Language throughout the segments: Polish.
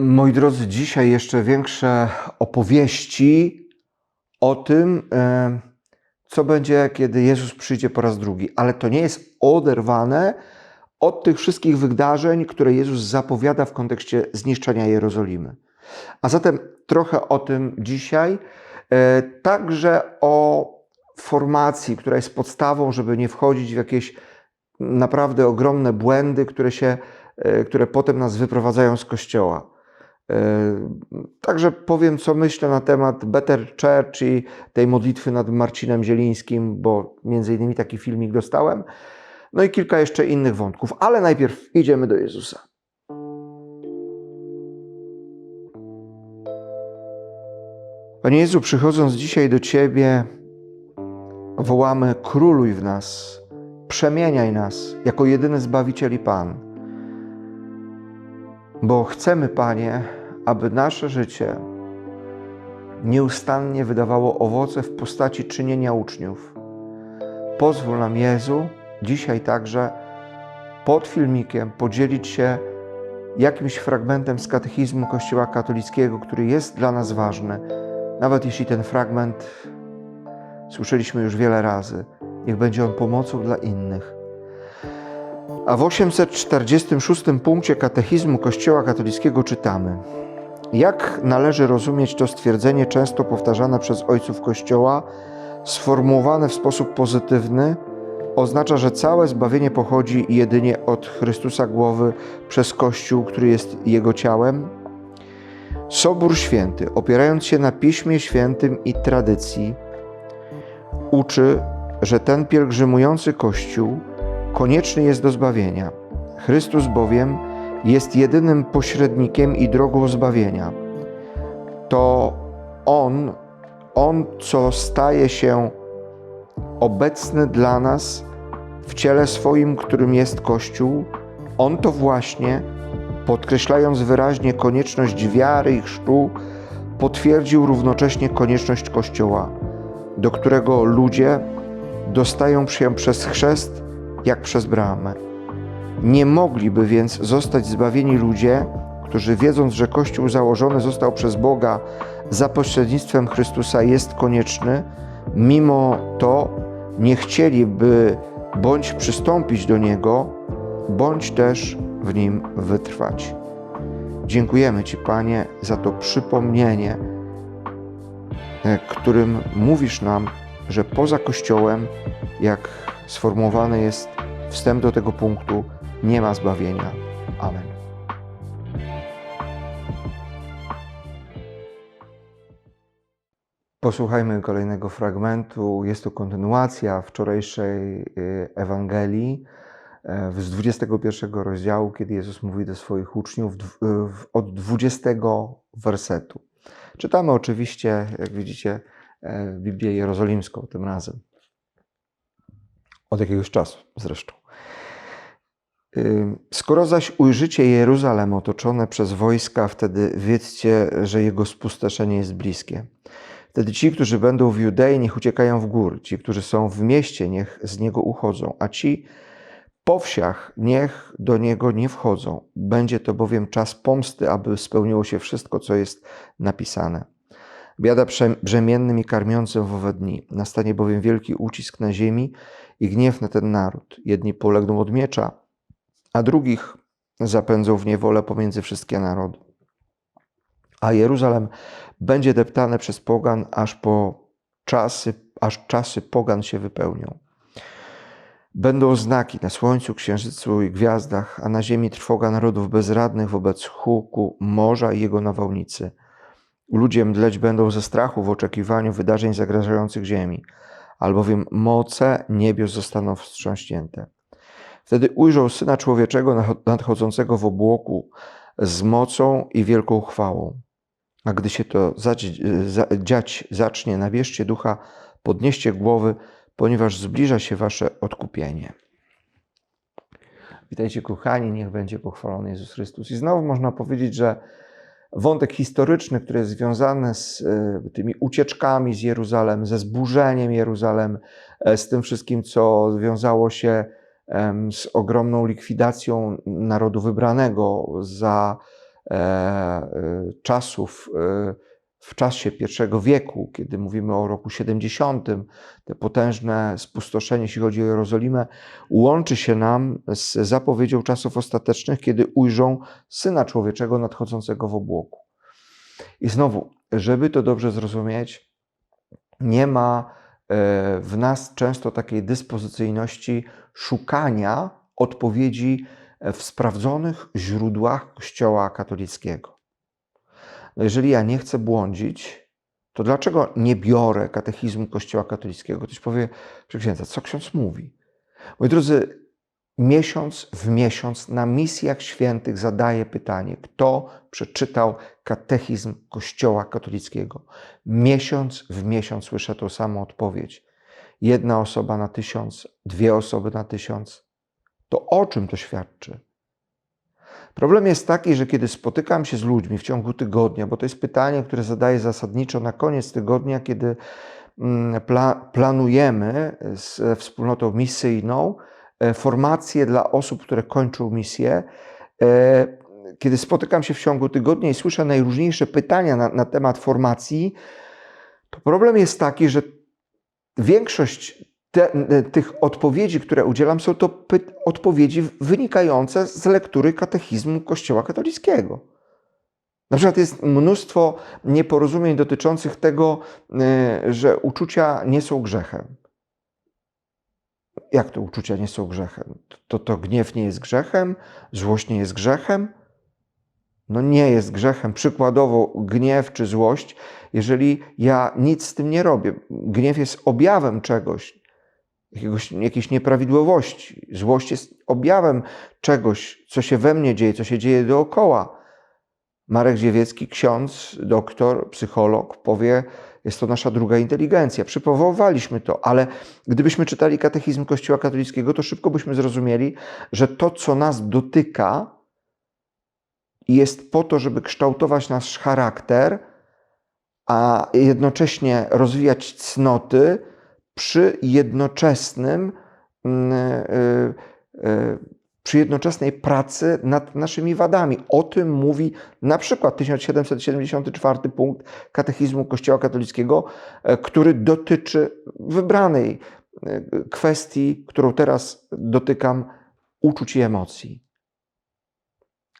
Moi drodzy, dzisiaj jeszcze większe opowieści o tym, e, co będzie, kiedy Jezus przyjdzie po raz drugi. Ale to nie jest oderwane od tych wszystkich wydarzeń, które Jezus zapowiada w kontekście zniszczenia Jerozolimy. A zatem trochę o tym dzisiaj, e, także o formacji, która jest podstawą, żeby nie wchodzić w jakieś naprawdę ogromne błędy, które, się, e, które potem nas wyprowadzają z kościoła. E, także powiem, co myślę na temat Better Church i tej modlitwy nad Marcinem Zielińskim, bo między innymi taki filmik dostałem. No i kilka jeszcze innych wątków, ale najpierw idziemy do Jezusa. Panie Jezu, przychodząc dzisiaj do Ciebie, wołamy: Króluj w nas, przemieniaj nas jako jedyny Zbawiciel i Pan. Bo chcemy, Panie, aby nasze życie nieustannie wydawało owoce w postaci czynienia uczniów. Pozwól nam, Jezu, dzisiaj także pod filmikiem podzielić się jakimś fragmentem z katechizmu Kościoła katolickiego, który jest dla nas ważny, nawet jeśli ten fragment słyszeliśmy już wiele razy. Niech będzie on pomocą dla innych. A w 846 punkcie katechizmu Kościoła katolickiego czytamy: Jak należy rozumieć to stwierdzenie, często powtarzane przez ojców Kościoła, sformułowane w sposób pozytywny, oznacza, że całe zbawienie pochodzi jedynie od Chrystusa głowy przez Kościół, który jest Jego ciałem? Sobór Święty, opierając się na Piśmie Świętym i tradycji, uczy, że ten pielgrzymujący Kościół konieczny jest do zbawienia. Chrystus bowiem jest jedynym pośrednikiem i drogą zbawienia. To On, On, co staje się obecny dla nas w ciele swoim, którym jest Kościół, On to właśnie, podkreślając wyraźnie konieczność wiary i chrztu, potwierdził równocześnie konieczność Kościoła, do którego ludzie dostają się przez chrzest jak przez bramę. Nie mogliby więc zostać zbawieni ludzie, którzy wiedząc, że Kościół założony został przez Boga za pośrednictwem Chrystusa jest konieczny, mimo to nie chcieliby bądź przystąpić do Niego, bądź też w Nim wytrwać. Dziękujemy Ci, Panie, za to przypomnienie, e, którym mówisz nam, że poza Kościołem, jak sformułowany jest wstęp do tego punktu, nie ma zbawienia. Amen. Posłuchajmy kolejnego fragmentu. Jest to kontynuacja wczorajszej y, Ewangelii e, z 21 rozdziału, kiedy Jezus mówi do swoich uczniów od 20 wersetu. Czytamy oczywiście, jak widzicie, e, Biblię Jerozolimską tym razem. Od jakiegoś czasu zresztą. Skoro zaś ujrzycie Jeruzalem otoczone przez wojska, wtedy wiedzcie, że jego spustoszenie jest bliskie. Wtedy ci, którzy będą w Judei, niech uciekają w gór, ci, którzy są w mieście, niech z niego uchodzą, a ci po wsiach niech do niego nie wchodzą. Będzie to bowiem czas pomsty, aby spełniło się wszystko, co jest napisane. Biada brzemiennym i karmiącym w owe dni. Nastanie bowiem wielki ucisk na ziemi i gniew na ten naród. Jedni polegną od miecza, a drugich zapędzą w niewolę pomiędzy wszystkie narody. A Jeruzalem będzie deptane przez pogan, aż po czasy, aż czasy pogan się wypełnią. Będą znaki na słońcu, księżycu i gwiazdach, a na ziemi trwoga narodów bezradnych wobec huku morza i jego nawałnicy. Ludzie mdleć będą ze strachu w oczekiwaniu wydarzeń zagrażających ziemi, albowiem moce niebios zostaną wstrząśnięte. Wtedy ujrzał Syna Człowieczego nadchodzącego w obłoku z mocą i wielką chwałą. A gdy się to dziać zacznie, nabierzcie ducha, podnieście głowy, ponieważ zbliża się wasze odkupienie. Witajcie, kochani, niech będzie pochwalony Jezus Chrystus. I znowu można powiedzieć, że wątek historyczny, który jest związany z e, tymi ucieczkami z Jeruzalem, ze zburzeniem Jeruzalem, e, z tym wszystkim, co wiązało się z ogromną likwidacją narodu wybranego za e, e, czasów, e, w czasie pierwszego wieku, kiedy mówimy o roku 70, te potężne spustoszenie, jeśli chodzi o Jerozolimę, łączy się nam z zapowiedzią czasów ostatecznych, kiedy ujrzą Syna Człowieczego nadchodzącego w obłoku. I znowu, żeby to dobrze zrozumieć, nie ma w nas często takiej dyspozycyjności szukania odpowiedzi w sprawdzonych źródłach Kościoła katolickiego. No jeżeli ja nie chcę błądzić, to dlaczego nie biorę katechizmu Kościoła katolickiego? Ktoś powie, księdza, co ksiądz mówi? Moi drodzy, miesiąc w miesiąc na misjach świętych zadaję pytanie, kto przeczytał katechizm Kościoła katolickiego. Miesiąc w miesiąc słyszę tą samą odpowiedź. Jedna osoba na tysiąc, dwie osoby na tysiąc. To o czym to świadczy? Problem jest taki, że kiedy spotykam się z ludźmi w ciągu tygodnia, bo to jest pytanie, które zadaję zasadniczo na koniec tygodnia, kiedy mm, pla planujemy z wspólnotą misyjną e, formacje dla osób, które kończą misję. E, kiedy spotykam się w ciągu tygodnia i słyszę najróżniejsze pytania na, na temat formacji, to problem jest taki, że większość te, e, tych odpowiedzi, które udzielam, są to odpowiedzi wynikające z lektury katechizmu Kościoła katolickiego. Na przykład jest mnóstwo nieporozumień dotyczących tego, e, że uczucia nie są grzechem. Jak to uczucia nie są grzechem? To, to gniew nie jest grzechem, złość nie jest grzechem? No nie jest grzechem. Przykładowo gniew czy złość, jeżeli ja nic z tym nie robię. Gniew jest objawem czegoś, jakiegoś, jakiejś nieprawidłowości. Złość jest objawem czegoś, co się we mnie dzieje, co się dzieje dookoła. Marek Dziewiecki, ksiądz, doktor, psycholog, powie, jest to nasza druga inteligencja. Przypowoływaliśmy to, ale gdybyśmy czytali katechizm Kościoła katolickiego, to szybko byśmy zrozumieli, że to, co nas dotyka, jest po to, żeby kształtować nasz charakter, a jednocześnie rozwijać cnoty, przy jednoczesnym, e, e, przy jednoczesnej pracy nad naszymi wadami. O tym mówi na przykład 1774 punkt Katechizmu Kościoła Katolickiego, e, który dotyczy wybranej kwestii, którą teraz dotykam, uczuć i emocji.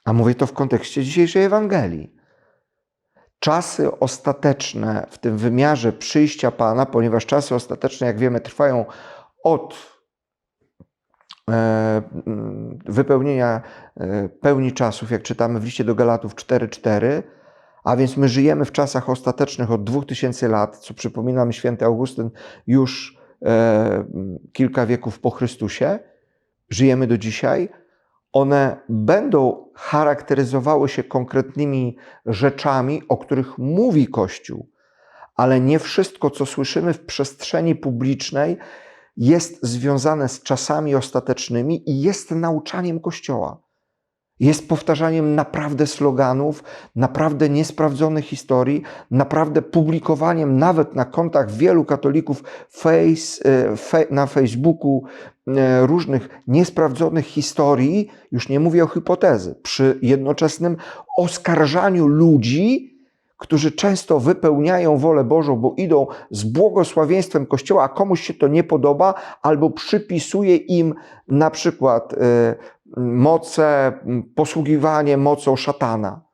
A mówię to w kontekście dzisiejszej Ewangelii czasy ostateczne w tym wymiarze przyjścia Pana, ponieważ czasy ostateczne, jak wiemy, trwają od e, wypełnienia e, pełni czasów, jak czytamy w liście do Galatów 4:4, a więc my żyjemy w czasach ostatecznych od 2000 lat, co przypominam święty Augustyn już e, kilka wieków po Chrystusie. Żyjemy do dzisiaj one będą charakteryzowały się konkretnymi rzeczami, o których mówi Kościół, ale nie wszystko, co słyszymy w przestrzeni publicznej, jest związane z czasami ostatecznymi i jest nauczaniem Kościoła. Jest powtarzaniem naprawdę sloganów, naprawdę niesprawdzonych historii, naprawdę publikowaniem nawet na kontach wielu katolików face, e, na Facebooku e, różnych niesprawdzonych historii, już nie mówię o hipotezy, przy jednoczesnym oskarżaniu ludzi, którzy często wypełniają wolę Bożą, bo idą z błogosławieństwem Kościoła, a komuś się to nie podoba, albo przypisuje im na przykład e, moce, posługiwanie mocą szatana.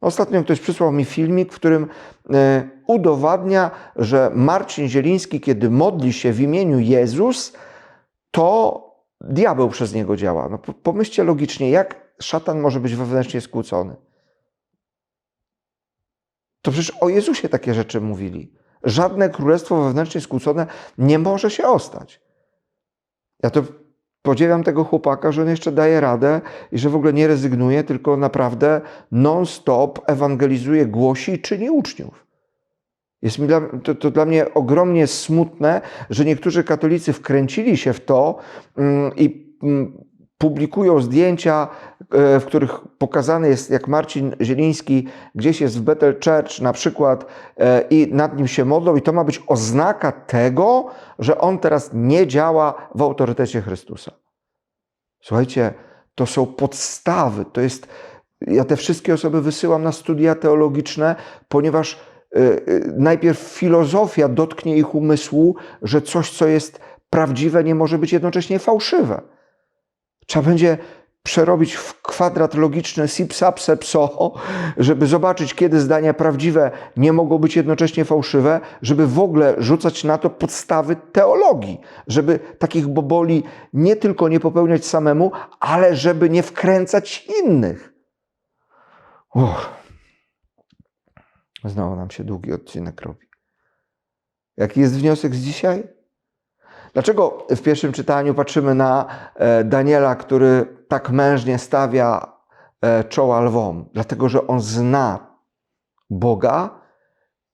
Ostatnio ktoś przysłał mi filmik, w którym e, udowadnia, że Marcin Zieliński, kiedy modli się w imieniu Jezus, to diabeł przez niego działa. No, pomyślcie logicznie, jak szatan może być wewnętrznie skłócony? To przecież o Jezusie takie rzeczy mówili. Żadne królestwo wewnętrznie skłócone nie może się ostać. Ja to podziwiam tego chłopaka, że on jeszcze daje radę i że w ogóle nie rezygnuje, tylko naprawdę non-stop ewangelizuje, głosi i czyni uczniów. Jest mi dla, to, to, dla mnie ogromnie smutne, że niektórzy katolicy wkręcili się w to mm, i mm, publikują zdjęcia, w których pokazany jest, jak Marcin Zieliński gdzieś jest w Bethel Church na przykład e, i nad nim się modlą i to ma być oznaka tego, że on teraz nie działa w autorytecie Chrystusa. Słuchajcie, to są podstawy, to jest Ja te wszystkie osoby wysyłam na studia teologiczne, ponieważ y, najpierw filozofia dotknie ich umysłu, że coś, co jest prawdziwe, nie może być jednocześnie fałszywe. Trzeba będzie przerobić w kwadrat logiczny sipsapse pso, żeby zobaczyć, kiedy zdania prawdziwe nie mogą być jednocześnie fałszywe, żeby w ogóle rzucać na to podstawy teologii, żeby takich boboli nie tylko nie popełniać samemu, ale żeby nie wkręcać innych. Uff. Znowu nam się długi odcinek robi. Jaki jest wniosek z dzisiaj? Dlaczego w pierwszym czytaniu patrzymy na e, Daniela, który tak mężnie stawia e, czoła lwom? Dlatego, że on zna Boga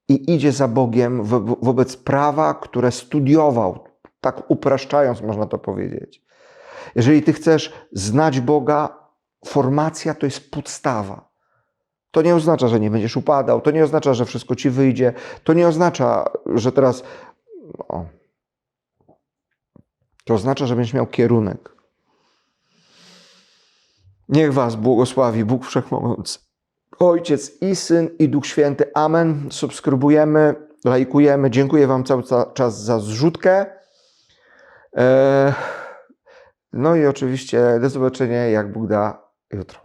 i idzie za Bogiem wo wobec prawa, które studiował, tak upraszczając, można to powiedzieć. Jeżeli ty chcesz znać Boga, formacja to jest podstawa. To nie oznacza, że nie będziesz upadał, to nie oznacza, że wszystko ci wyjdzie, to nie oznacza, że teraz. O, to oznacza, że będziesz miał kierunek. Niech Was błogosławi Bóg Wszechmogący. Ojciec i Syn i Duch Święty. Amen. Subskrybujemy, lajkujemy. Dziękuję Wam cały czas za zrzutkę. No i oczywiście do zobaczenia, jak Bóg da jutro.